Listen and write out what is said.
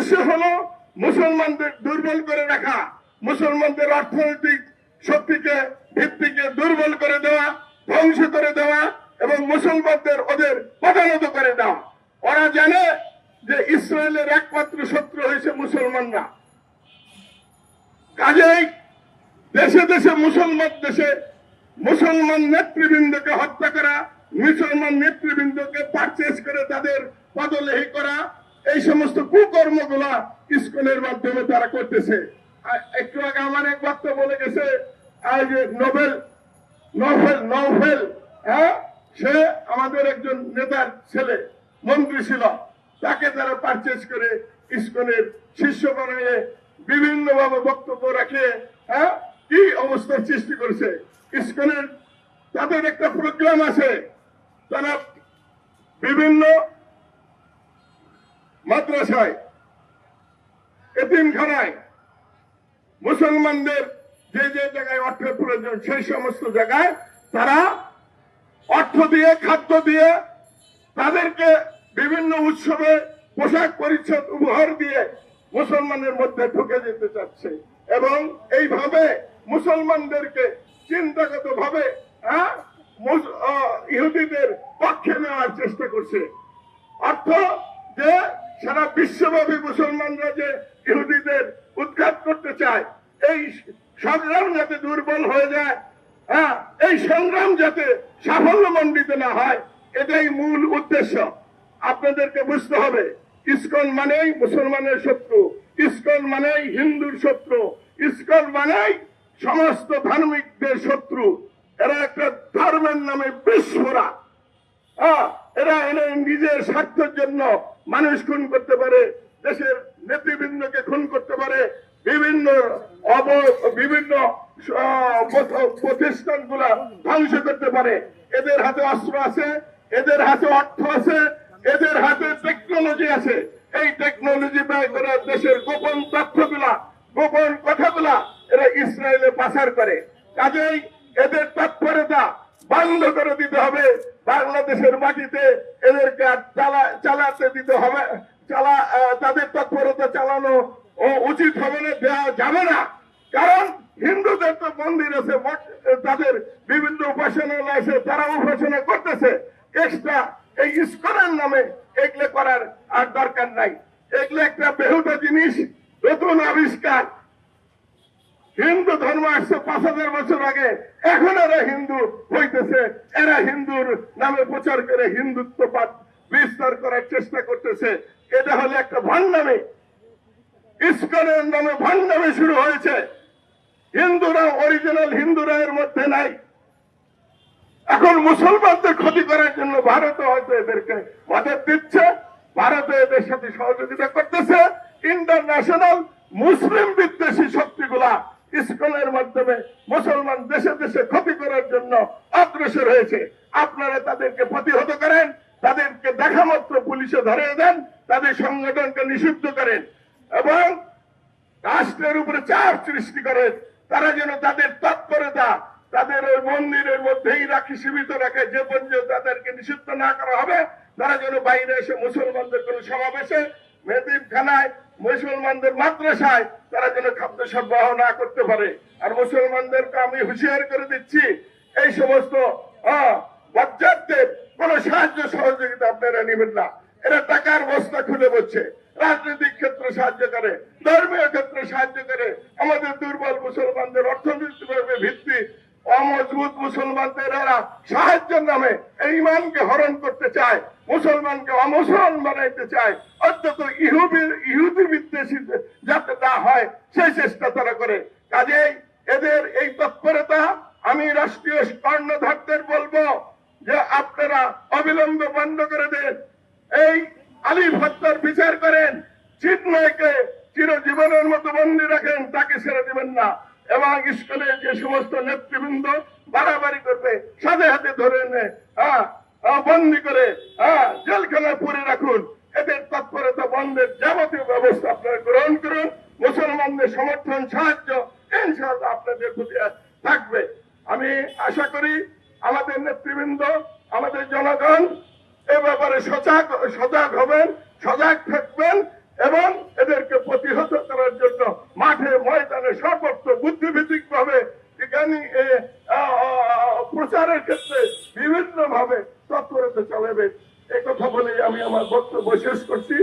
উদ্দেশ্য হলো মুসলমানদের দুর্বল করে রাখা, মুসলমানদের অর্থনৈতিক শক্তিকে ভিত্তিকে দুর্বল করে দেওয়া, ধ্বংস করে দেওয়া এবং মুসলমানদের ওদের পদানত করে দেওয়া। ওরা জানে যে ইসরায়েলের একমাত্র শত্রু হয়েছে মুসলমানরা। কাজেই দেশে দেশে মুসলমান দেশে মুসলমান নেতৃবৃন্দকে হত্যা করা, মুসলমান নেতৃবৃন্দকে পারচেস করে তাদের পদলেহী করা এই সমস্ত কুকর্মগুলা ইস্কনের মাধ্যমে তারা করতেছে। একটু আগে আমার এক বক্তা বলে গেছে নোবেল নভেল নভেল হ্যাঁ? সে আমাদের একজন নেতার ছেলে, মন্ত্রী ছিল। তাকে তারা পারচেস করে ইস্কনের শিষ্য বানিয়ে বিভিন্ন ভাবে বক্তব্য রাখে হ্যাঁ? কি অবস্থার সৃষ্টি করেছে? ইস্কনের তাদের একটা প্রোগ্রাম আছে তারা বিভিন্ন মাদ্রাসায় এতিমখানায় মুসলমানদের যে যে জায়গায় অর্থের প্রয়োজন, সেই সমস্ত জায়গায় তারা অর্থ দিয়ে, খাদ্য দিয়ে তাদেরকে বিভিন্ন উৎসবে পোশাক পরিচ্ছদ উপহার দিয়ে মুসলমানের মধ্যে ঢুকে যেতে চাচ্ছে এবং এইভাবে মুসলমানদেরকে চিন্তাগত ভাবে হ্যাঁ ইহুদিদের পক্ষে নেওয়ার চেষ্টা করছে। অর্থ যে সারা বিশ্বব্যাপী মুসলমানরা যে ইহুদিদের উৎখাত করতে চায় এই সংগ্রাম যাতে দুর্বল হয়ে যায় হ্যাঁ এই সংগ্রাম যাতে সাফল্যমণ্ডিত না হয় এটাই মূল উদ্দেশ্য। আপনাদেরকে বুঝতে হবে ইসকন মানেই মুসলমানের শত্রু ইসকন মানেই হিন্দুর শত্রু ইস্কন মানেই সমস্ত ধার্মিকদের শত্রু। এরা একটা ধর্মের নামে বিস্ফোরা হ্যাঁ, এরা এনে নিজের স্বার্থের জন্য মানুষ খুন করতে পারে, দেশের নেতৃবৃন্দকে খুন করতে পারে, বিভিন্ন অব, বিভিন্ন প্রতিষ্ঠানগুলা ধ্বংস করতে পারে। এদের হাতে অস্ত্র আছে, এদের হাতে অর্থ আছে, এদের হাতে টেকনোলজি আছে। এই টেকনোলজি করে দেশের গোপন তথ্যগুলা, গোপন কথাগুলা এরা ইসরায়েলে পাচার করে। কাজেই এদের তৎপরতা বন্ধ করে দিতে হবে। বাংলাদেশের মাটিতে এদেরকে চালাতে দিতে হবে। চালা তাদের তৎপরতা চালানো ও উচিত হবে না, দেওয়া যাবে না। কারণ হিন্দুদের তো মন্দির আছে তাদের বিভিন্ন উপাসনালয় আছে তারা উপাসনা করতেছে। এক্সট্রা এই ইস্কনের নামে এগুলো করার আর দরকার নাই। এগুলো একটা বেহুদা জিনিস, নতুন আবিষ্কার। হিন্দু ধর্ম আসছে পাঁচ হাজার বছর আগে, এখন এরা হিন্দু হইতেছে। এরা হিন্দুর নামে প্রচার করে হিন্দুত্ববাদ বিস্তার করার চেষ্টা করতেছে। এটা হলো একটা ভণ্ডামি। ইস্কনের নামে ভণ্ডামি শুরু হয়েছে। হিন্দুরা অরিজিনাল হিন্দুরা এর মধ্যে নাই। এখন মুসলমানদের ক্ষতি করার জন্য ভারত হয়তো এদেরকে মদত দিচ্ছে। ভারত এদের সাথে সহযোগিতা করতেছে। ইন্টারন্যাশনাল মুসলিম বিদ্বেষী শক্তিগুলা ইস্কনের মাধ্যমে মুসলমান দেশে দেশে ক্ষতি করার জন্য অগ্রসর হয়েছে। আপনারা তাদেরকে প্রতিহত করেন, তাদেরকে দেখা মাত্র পুলিশে ধরিয়ে দেন, তাদের সংগঠনকে নিষিদ্ধ করেন এবং রাষ্ট্রের উপরে চাপ সৃষ্টি করে তারা যেন তাদের তৎপরতা, তাদের ওই মন্দিরের মধ্যেই রাখি সীমিত রাখে যে পর্যন্ত তাদেরকে নিষিদ্ধ না করা হবে, তারা যেন বাইরে এসে মুসলমানদের কোন সমাবেশে মেদিব খানায় মুসলমানদের মাদ্রাসায় তারা যেন খাদ্য সরবরাহ না করতে পারে। আর মুসলমানদেরকে আমি হুঁশিয়ার করে দিচ্ছি, এই সমস্ত কোন সাহায্য সহযোগিতা আপনারা নেবেন না। এরা টাকার বস্তা খুলে বসছে। রাজনৈতিক ক্ষেত্রে সাহায্য করে, ধর্মীয় ক্ষেত্রে সাহায্য করে। আমাদের দুর্বল মুসলমানদের অর্থনৈতিক ভিত্তি অমজবুত মুসলমানদের এরা সাহায্যের নামে এই ইমানকে হরণ করতে চায়, মুসলমানকে অমুসলমান বানাইতে চায়। অন্তত ইহুদি ইহুদি বিদ্বেষী যাতে না হয় সেই চেষ্টা তারা করে। কাজেই এদের এই তৎপরতা আমি রাষ্ট্রীয় কর্ণধারদের বলব যে আপনারা অবিলম্বে বন্ধ করে দেন। এই আলিফ হত্যার বিচার করেন চিন্ময়কে চিরজীবনের মতো বন্দী রাখেন, তাকে ছেড়ে দিবেন না। এবং স্কুলের যে সমস্ত নেতৃবৃন্দ বাড়াবাড়ি করবে, সাথে হাতে ধরে এনে বন্দি করে জেলখানায় পরে রাখুন। এদের তৎপরতা বন্ধের যাবতীয় ব্যবস্থা আপনারা গ্রহণ করুন। মুসলমানদের সমর্থন, সাহায্য, ইনশাআল্লাহ আপনাদের প্রতি থাকবে। আমি আশা করি আমাদের নেতৃবৃন্দ, আমাদের জনগণ এ ব্যাপারে সজাগ সজাগ হবেন, সজাগ থাকবেন। এবং এদেরকে প্রতিহত করার জন্য মাঠে ময়দানে সর্বত্র বুদ্ধিভিত্তিক ভাবে প্রচারের ক্ষেত্রে বিভিন্ন ভাবে তৎপরতা চালাবে কথা বলে আমি আমার বক্তব্য শেষ করছি।